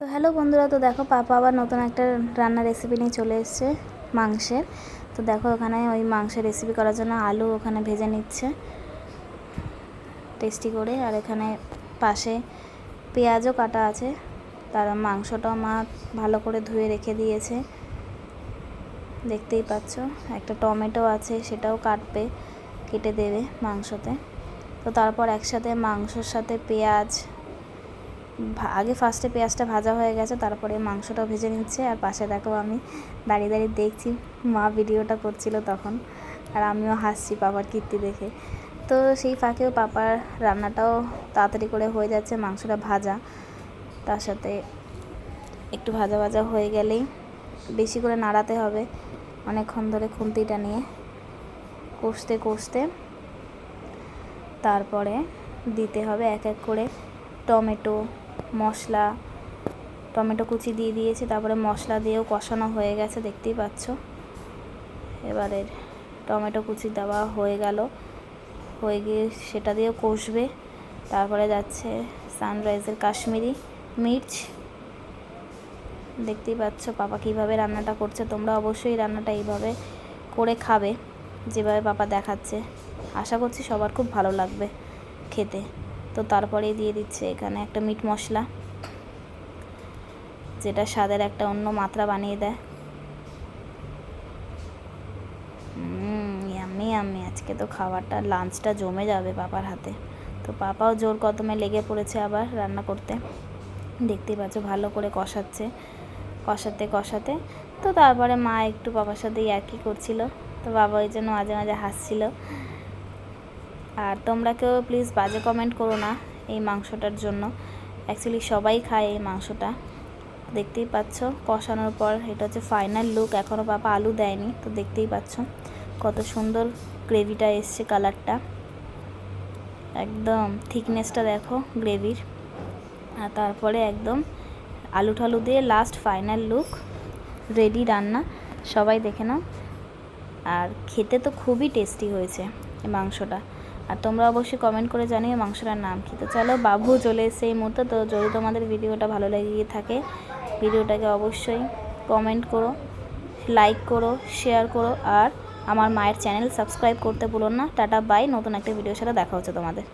তো হ্যালো বন্ধুরা, তো দেখো পাপা আবার নতুন একটা রান্নার রেসিপি নিয়ে চলে এসছে মাংসের। তো দেখো ওখানে ওই মাংসের রেসিপি করার জন্য আলু ওখানে ভেজে নিচ্ছে টেস্টি করে। আর এখানে পাশে পেঁয়াজও কাটা আছে, তার মাংসটাও মা ভালো করে ধুয়ে রেখে দিয়েছে। দেখতেই পাচ্ছ, একটা টমেটো আছে, সেটাও কাটবে, কেটে দেবে মাংসতে। তো তারপর একসাথে মাংসর সাথে পেঁয়াজ আগে ফার্স্টে পেঁয়াজটা ভাজা হয়ে গেছে, তারপরে মাংসটা ভেজে নিচ্ছে, আর পাশে দেখো আমি দাঁড়িয়ে দাঁড়িয়ে দেখছি, মা ভিডিওটা করছিল তখন, আর আমিও হাসছি পাপার কীর্তি দেখে। তো সেই ফাঁকেও পাপার রান্নাটাও তাড়াতাড়ি করে হয়ে যাচ্ছে, মাংসটা ভাজা, তার সাথে একটু ভাজা ভাজা হয়ে গেলেই বেশি করে নাড়াতে হবে, অনেকক্ষণ ধরে খুন্তিটা নিয়ে কষতে কষতে। তারপরে দিতে হবে এক এক করে টমেটো মশলা, টমেটো কুচি দিয়ে দিয়েছি, তারপরে মশলা দিয়েও কষানো হয়ে গেছে, দেখতেই পাচ্ছ। এবারে টমেটো কুচি দেওয়া হয়ে গেল। হয়ে গিয়ে সেটা দিয়েও কষবে। তারপরে যাচ্ছে সানরাইজের কাশ্মীরি মির্চ। দেখতেই পাচ্ছ পাপা কীভাবে রান্নাটা করছে। তোমরা অবশ্যই রান্নাটা এইভাবে করে খাবে, যেভাবে পাপা দেখাচ্ছে। আশা করছি সবার খুব ভালো লাগবে খেতে। তো তারপরেই দিয়ে দিচ্ছে এখানে একটা মিট মশলা, যেটা স্বাদের একটা অন্য মাত্রা বানিয়ে দেয়। আমি আমি আজকে তো খাবারটা লাঞ্চটা জমে যাবে পাপার হাতে। তো পাপাও জোর কদমে লেগে পড়েছে আবার রান্না করতে। দেখতেই পাচ্ছ, ভালো করে কষাচ্ছে। কষাতে কষাতে। তো তারপরে মা একটু পাপার সাথে ইয়ার্কি করছিল। তো বাবা ওই জন্য মাঝে মাঝে হাসছিল। আর তোমরা কেউ প্লিজ বাজে কমেন্ট করো না এই মাংসটার জন্য। অ্যাকচুয়ালি সবাই খায় এই মাংসটা। দেখতেই পাচ্ছ, কষানোর পর এটা হচ্ছে ফাইনাল লুক এখনও পাপা আলু দেয়নি, তো দেখতেই পাচ্ছ কত সুন্দর গ্রেভিটা এসছে কালারটা একদম থিকনেসটা দেখো গ্রেভির আর তারপরে একদম আলু ঠালু দিয়ে লাস্ট ফাইনাল লুক রেডি রান্না, সবাই দেখে নাও। আর খেতে তো খুবই টেস্টি হয়েছে এই মাংসটা। আর তোমরা অবশ্যই কমেন্ট করে জানিও মাংসটার নাম কি। তো চলো, বাবু চলে সেই এই মুহূর্তে। তো যদি তোমাদের ভিডিওটা ভালো লেগে থাকে, ভিডিওটাকে অবশ্যই কমেন্ট করো লাইক করো শেয়ার করো, আর আমার মায়ের চ্যানেল সাবস্ক্রাইব করতে ভুলো না। টাটা বাই নতুন একটা ভিডিও সাথে দেখা হচ্ছে তোমাদের।